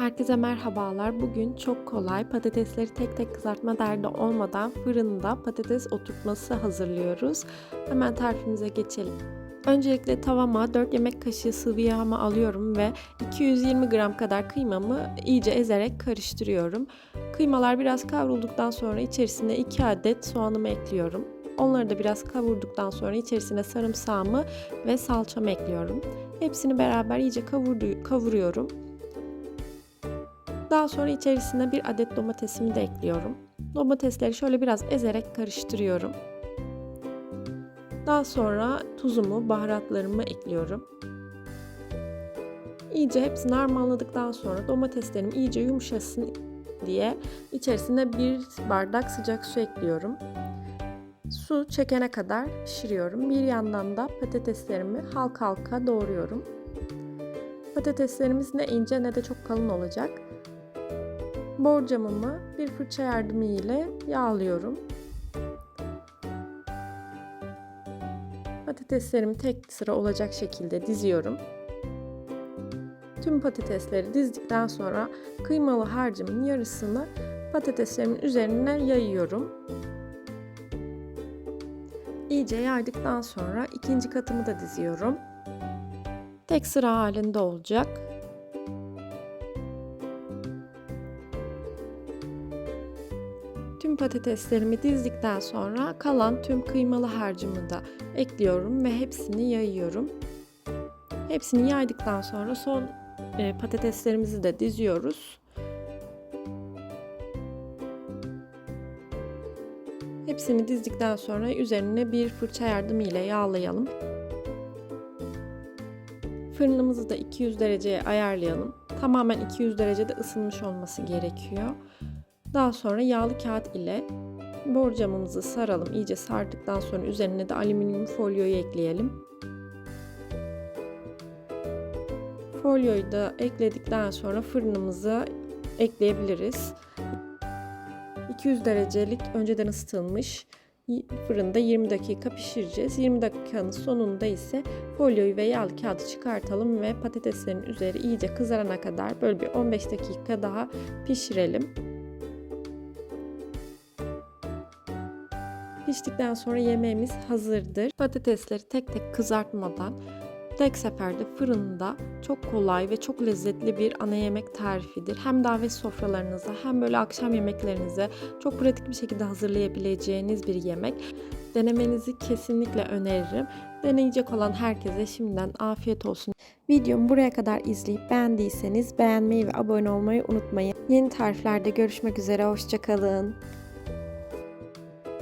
Herkese merhabalar. Bugün çok kolay patatesleri tek tek kızartma derdi olmadan fırında patates oturtması hazırlıyoruz. Hemen tarifimize geçelim. Öncelikle tavama 4 yemek kaşığı sıvı yağımı alıyorum ve 220 gram kadar kıymamı iyice ezerek karıştırıyorum. Kıymalar biraz kavrulduktan sonra içerisine 2 adet soğanımı ekliyorum. Onları da biraz kavurduktan sonra içerisine sarımsağımı ve salçamı ekliyorum. Hepsini beraber iyice kavuruyorum. Daha sonra içerisine bir adet domatesimi de ekliyorum. Domatesleri şöyle biraz ezerek karıştırıyorum. Daha sonra tuzumu, baharatlarımı ekliyorum. İyice hepsini harmanladıktan sonra domateslerim iyice yumuşasın diye içerisine bir bardak sıcak su ekliyorum. Su çekene kadar pişiriyorum. Bir yandan da patateslerimi halka halka doğruyorum. Patateslerimiz ne ince ne de çok kalın olacak. Borcamımı bir fırça yardımı ile yağlıyorum. Patateslerimi tek sıra olacak şekilde diziyorum. Tüm patatesleri dizdikten sonra kıymalı harcımın yarısını patateslerimin üzerine yayıyorum. İyice yaydıktan sonra ikinci katımı da diziyorum. Tek sıra halinde olacak. Tüm patateslerimi dizdikten sonra kalan tüm kıymalı harcımı da ekliyorum ve hepsini yayıyorum. Hepsini yaydıktan sonra son e, patateslerimizi de diziyoruz. Hepsini dizdikten sonra üzerine bir fırça yardımı ile yağlayalım. Fırınımızı da 200 dereceye ayarlayalım. Tamamen 200 derecede ısınmış olması gerekiyor. Daha sonra yağlı kağıt ile borcamımızı saralım. İyice sardıktan sonra üzerine de alüminyum folyoyu ekleyelim. Folyoyu da ekledikten sonra fırınımıza ekleyebiliriz. 200 derecelik önceden ısıtılmış fırında 20 dakika pişireceğiz. 20 dakikanın sonunda ise folyoyu ve yağlı kağıdı çıkartalım ve patateslerin üzeri iyice kızarana kadar böyle bir 15 dakika daha pişirelim. Piştikten sonra yemeğimiz hazırdır. Patatesleri tek tek kızartmadan tek seferde fırında çok kolay ve çok lezzetli bir ana yemek tarifidir. Hem davet sofralarınıza hem böyle akşam yemeklerinize çok pratik bir şekilde hazırlayabileceğiniz bir yemek. Denemenizi kesinlikle öneririm. Deneyecek olan herkese şimdiden afiyet olsun. Videomu buraya kadar izleyip beğendiyseniz beğenmeyi ve abone olmayı unutmayın. Yeni tariflerde görüşmek üzere, hoşçakalın.